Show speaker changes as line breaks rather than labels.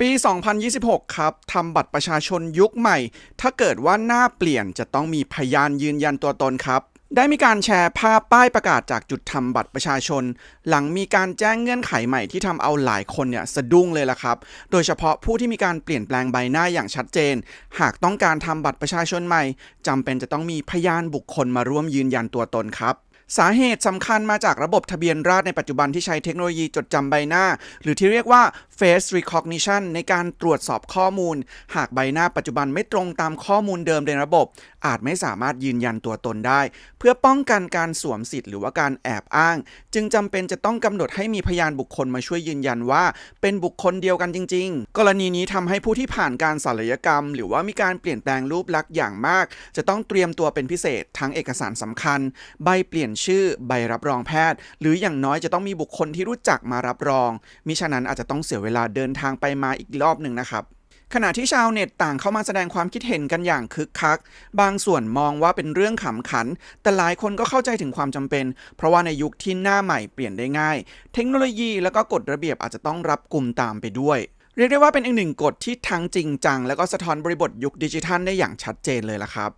ปี 2026 ครับทำบัตรประชาชนยุคใหม่ ถ้าเกิดว่าหน้าเปลี่ยนจะต้องมีพยานยืนยันตัวตนครับ ได้มีการแชร์ภาพป้ายประกาศจากจุดทำบัตรประชาชน หลังมีการแจ้งเงื่อนไขใหม่ที่ทำเอาหลายคนเนี่ยสะดุ้งเลยล่ะครับ โดยเฉพาะผู้ที่มีการเปลี่ยนแปลงใบหน้าอย่างชัดเจน หากต้องการทำบัตรประชาชนใหม่จำเป็นจะต้องมีพยานบุคคลมาร่วมยืนยันตัวตนครับ สาเหตุสำคัญมาจากระบบทะเบียนราษฎรในปัจจุบันที่ใช้เทคโนโลยีจดจำใบหน้า หรือที่เรียกว่า face recognition ในการตรวจสอบข้อมูล หากใบหน้าปัจจุบันไม่ตรงตามข้อมูลเดิมในระบบ อาจไม่สามารถยืนยันตัวตนได้ เพื่อป้องกันการสวมสิทธิ์หรือว่าการแอบอ้าง จึงจำเป็นจะต้องกำหนดให้มีพยานบุคคลมาช่วยยืนยันว่า เป็นบุคคลเดียวกันจริง ๆ กรณีนี้ทำให้ผู้ที่ผ่านการศัลยกรรม หรือว่ามีการเปลี่ยนแปลงรูปลักษณ์อย่างมาก จะต้องเตรียมตัวเป็นพิเศษทั้งเอกสารสำคัญ ใบเปลี่ยนชื่อใบรับรองแพทย์ หรืออย่างน้อยจะต้องมีบุคคลที่รู้จักมารับรอง มิฉะนั้นอาจจะต้องเสียเวลาเดินทางไปมาอีกรอบหนึ่งนะครับขณะที่ชาวเน็ตต่างเข้ามาแสดงความคิดเห็นกันอย่างคึกคัก บางส่วนมองว่าเป็นเรื่องขำขัน แต่หลายคนก็เข้าใจถึงความจำเป็น เพราะว่าในยุคที่หน้าใหม่เปลี่ยนได้ง่าย เทคโนโลยีแล้วก็กฎระเบียบอาจจะต้องรับกลุ่มตามไปด้วย เรียกได้ว่าเป็นอีกหนึ่งกฎที่ทั้งจริงจัง แล้วก็สะท้อนบริบทยุคดิจิทัลได้อย่างชัดเจนเลยละครับ